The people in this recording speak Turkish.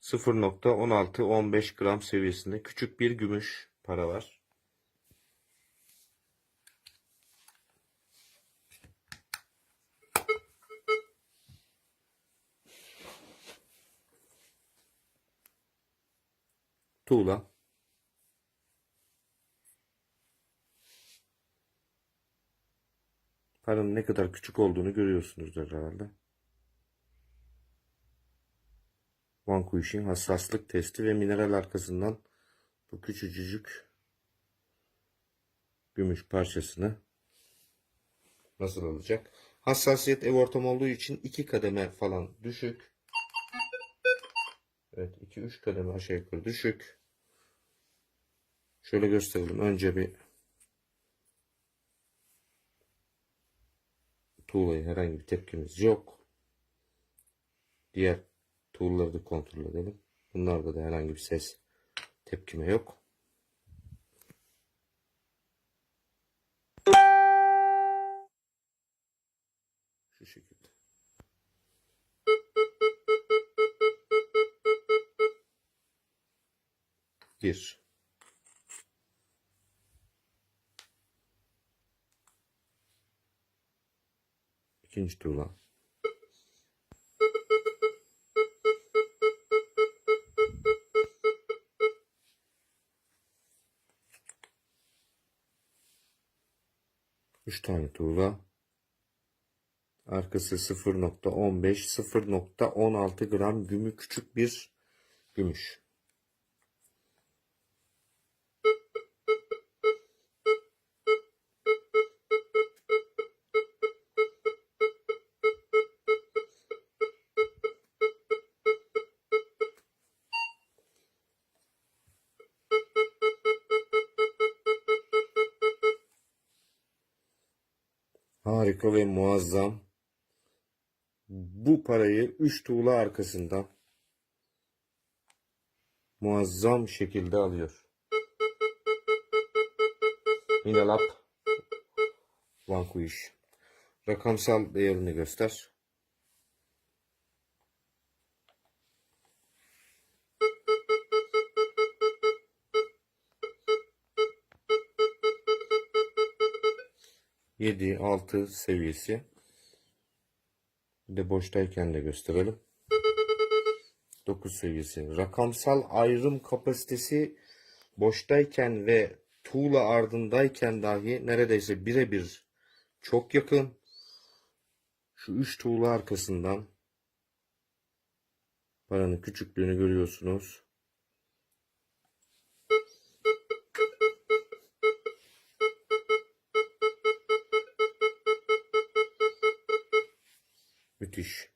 0.16-15 gram seviyesinde küçük bir gümüş para var. Tuğla. Paranın ne kadar küçük olduğunu görüyorsunuzdur herhalde. Vanquish'in hassaslık testi ve mineral arkasından bu küçücük gümüş parçasını nasıl alacak? Hassasiyet ev ortam olduğu için iki kademe falan düşük. Evet 2-3 kademe aşağı yukarı düşük. Şöyle gösterelim. Önce bir tuğlaya herhangi bir tepkimiz yok. Diğer tuğlaları da kontrol edelim. Bunlarda da herhangi bir ses tepkime yok. Şu şekilde. Bir. İkinci tuğla. Üç tane tuğla. Arkası 0.15, 0.16 gram gümü küçük bir gümüş. Harika ve muazzam. Bu parayı 3 tuğla arkasından muazzam şekilde alıyor. Minalap Vanquish. Rakamsal değerini göster. Yedi, altı seviyesi. Bir de boştayken de gösterelim. 9 seviyesi. Rakamsal ayrım kapasitesi boştayken ve tuğla ardındayken dahi neredeyse birebir çok yakın. Şu 3 tuğla arkasından paranın küçüklüğünü görüyorsunuz. Müthiş.